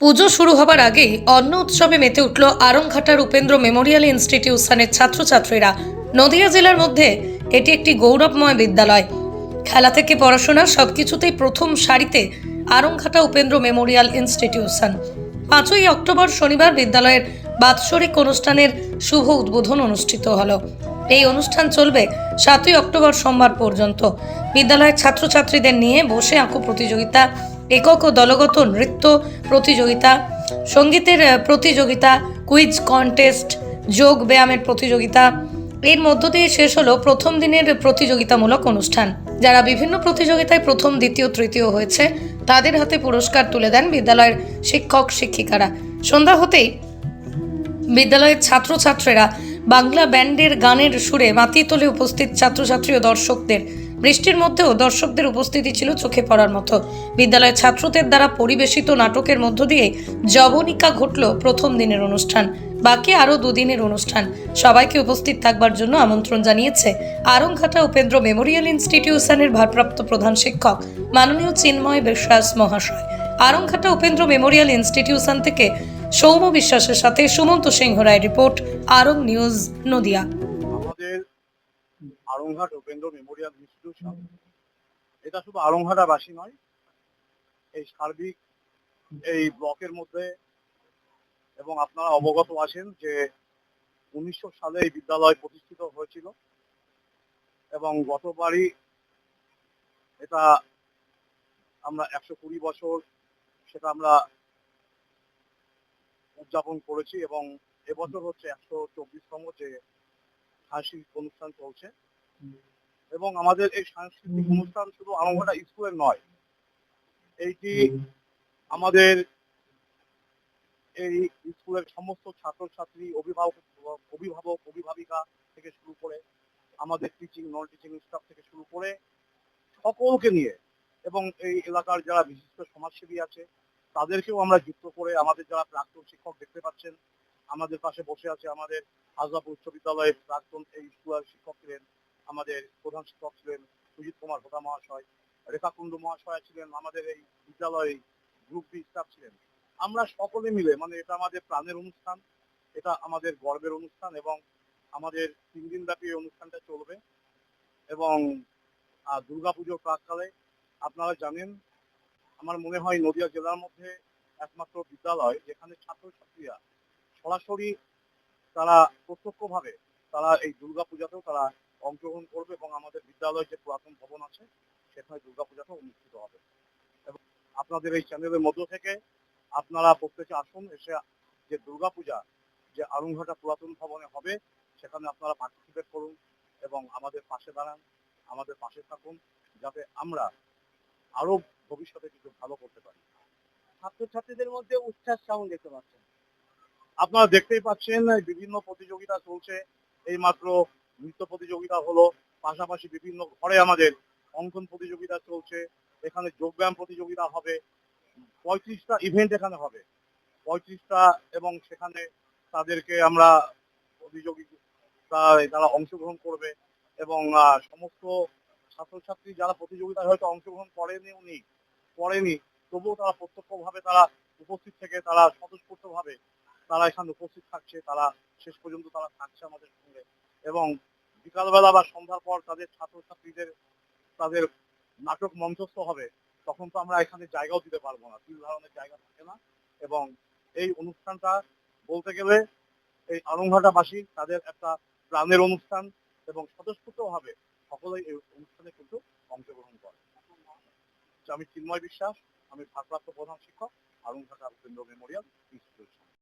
পুজো শুরু হবার আগেই অন্ন উৎসবে মেতে উঠল আরংঘাটার উপেন্দ্র মেমোরিয়াল ইনস্টিটিউশনের ছাত্রছাত্রীরা। নদিয়া জেলার মধ্যে এটি একটি গৌরবময় বিদ্যালয়। খেলা থেকে পড়াশোনা সবকিছুতেই প্রথম সারিতে আরংঘাটা উপেন্দ্র মেমোরিয়াল ইনস্টিটিউশন। পাঁচই অক্টোবর শনিবার বিদ্যালয়ের বাৎসরিক অনুষ্ঠানের শুভ উদ্বোধন অনুষ্ঠিত হলো। এই অনুষ্ঠান চলবে সাতই অক্টোবর সোমবার পর্যন্ত। বিদ্যালয়ের ছাত্রছাত্রীদের নিয়ে বসে আঁকো প্রতিযোগিতা একক ও দলগত নৃত্য প্রতিযোগিতা, সঙ্গীতের প্রতিযোগিতা কুইজ কন্টেস্ট যোগ ব্যায়ামের প্রতিযোগিতা। এর মধ্য দিয়ে শেষ হলো প্রথম দিনের প্রতিযোগিতামূলক অনুষ্ঠান। যারা বিভিন্ন প্রতিযোগিতায় প্রথম, দ্বিতীয়, তৃতীয় হয়েছে, তাদের হাতে পুরস্কার তুলে দেন বিদ্যালয়ের শিক্ষক, শিক্ষিকারা। সন্ধ্যা হতেই বিদ্যালয়ের ছাত্রছাত্রীরা বাংলা ব্যান্ডের গানের সুরে মাতিয়ে তোলে উপস্থিত ছাত্রছাত্রী ও দর্শকদের। বৃষ্টির মধ্যেও দর্শকদের উপস্থিতি ছিল চোখে পড়ার মতো। বিদ্যালয়ের ছাত্রদের দ্বারা পরিবেশিত নাটকের মধ্য দিয়ে জবনিকা ঘটল প্রথম দিনের অনুষ্ঠান, বাকি আরও দুদিনের অনুষ্ঠান। সবাইকে উপস্থিত থাকবার জন্য আমন্ত্রণ জানিয়েছে আরংঘাটা উপেন্দ্র মেমোরিয়াল ইনস্টিটিউশনের ভারপ্রাপ্ত প্রধান শিক্ষক মাননীয় চিন্ময় বিশ্বাস মহাশয়। আরংঘাটা উপেন্দ্র মেমোরিয়াল ইনস্টিটিউশন থেকে সৌম্য বিশ্বাসের সাথে Sumanta Singha Roy report, Arong news, Nadia. Aranghat Upendra memorial institution. এটা শুধু আরংঘাটাবাসী নয়, এই সার্বিক, এই ব্লকের মধ্যে এবং আপনারা অবগত আছেন যে উনিশশো সালে এই বিদ্যালয় প্রতিষ্ঠিত হয়েছিল এবং গতবারই এটা আমরা একশো কুড়ি বছর সেটা আমরা উদযাপন করেছি এবং এবছর হচ্ছে একশো চব্বিশতম যে সাংস্কৃতিক অনুষ্ঠান চলছে। এবং আমাদের এই সাংস্কৃতিক অনুষ্ঠান শুধু আলমঘাটা স্কুলের নয় এইটি আমাদের এই স্কুলের সমস্ত ছাত্রছাত্রী অভিভাবক অভিভাবক অভিভাবিকা থেকে শুরু করে আমাদের টিচিং নন টিচিং স্টাফ থেকে শুরু করে সকলকে নিয়ে এবং এই এলাকার যারা বিশিষ্ট সমাজসেবী আছে তাদেরকেও আমরা যুক্ত করে আমাদের যারা প্রাক্তন শিক্ষক দেখতে পাচ্ছেন আমাদের পাশে বসে আছে আমাদের হাজরাপুর উচ্চ বিদ্যালয়ের প্রাক্তন এই স্কুলের শিক্ষক ছিলেন, আমাদের প্রধান শিক্ষক ছিলেন সুজিত কুমার ভোটা মহাশয় রেখা কুণ্ডু মহাশয় ছিলেন, আমাদের এই বিদ্যালয়ে গ্রুপ বি স্টাফ ছিলেন। আমরা সকলে মিলে মানে এটা আমাদের প্রাণের অনুষ্ঠান, এটা আমাদের গর্বের অনুষ্ঠান এবং আমাদের তিন দিন ব্যাপী অনুষ্ঠানটা চলবে এবং দুর্গাপুজোর প্রাককালে আপনারা জানেন, আমার মনে হয় নদিয়া জেলার মধ্যে একমাত্র বিদ্যালয় যেখানে ছাত্রছাত্রীরা সরাসরি তারা প্রত্যক্ষভাবে তারা এই দুর্গাপূজাতেও তারা অংশগ্রহণ করবে এবং আমাদের বিদ্যালয়ের যে পুরাতন ভবন আছে, সেখানে দুর্গাপূজাতেও অনুষ্ঠিত হবে। এবং আপনাদের এই চ্যানেলের মধ্য থেকে আপনারা প্রত্যেকে আসুন, এসে যে দুর্গাপূজা, যে আরুংঘাটা পুরাতন ভবনে হবে, সেখানে আপনারা পার্টিসিপেট করুন এবং আমাদের পাশে দাঁড়ান, আমাদের পাশে থাকুন, যাতে আমরা আরও ভবিষ্যতে কিছু ভালো করতে পারি। ছাত্রছাত্রীদের মধ্যে উচ্ছ্বাস কেমন দেখতে পাচ্ছেন? আপনারা দেখতেই পাচ্ছেন বিভিন্ন প্রতিযোগিতা চলছে। এইমাত্র নৃত্য প্রতিযোগিতা হলো, পাশাপাশি বিভিন্ন ঘরে আমাদের অঙ্কন প্রতিযোগিতা চলছে, এখানে যোগব্যায়াম প্রতিযোগিতা হবে, পঁয়ত্রিশটা ইভেন্ট এখানে হবে। পঁয়ত্রিশটা এবং সেখানে তাদেরকে আমরা প্রতিযোগিতা তারা অংশগ্রহণ করবে এবং সমস্ত ছাত্রছাত্রী যারা প্রতিযোগিতায় হয়তো অংশগ্রহণ করেনি উনি, করেনি, তবুও তারা প্রত্যক্ষভাবে তারা উপস্থিত থেকে তারা স্বতঃস্ফূর্তভাবে তারা এখানে উপস্থিত থাকছে, তারা শেষ পর্যন্ত তারা থাকছে আমাদের সঙ্গে। এবং বিকালবেলা বা সন্ধ্যার পর তাদের ছাত্রছাত্রীদের, তাদের নাটক মঞ্চস্থ হবে, তখন তো আমরা এখানে জায়গাও দিতে পারব না তিল ধারণের জায়গা থাকে না। এবং এই অনুষ্ঠানটা বলতে গেলে এই আলংঘাটাবাসী তাদের একটা প্রাণের অনুষ্ঠান এবং স্বতঃস্ফূর্ত স্বতঃস্ফূর্তভাবে সকলেই এই অনুষ্ঠানে কিন্তু অংশগ্রহণ করে। আমি চিন্ময় বিশ্বাস, আমি ভারপ্রাপ্ত প্রধান শিক্ষক আরংঘাটা উপেন্দ্র মেমোরিয়াল।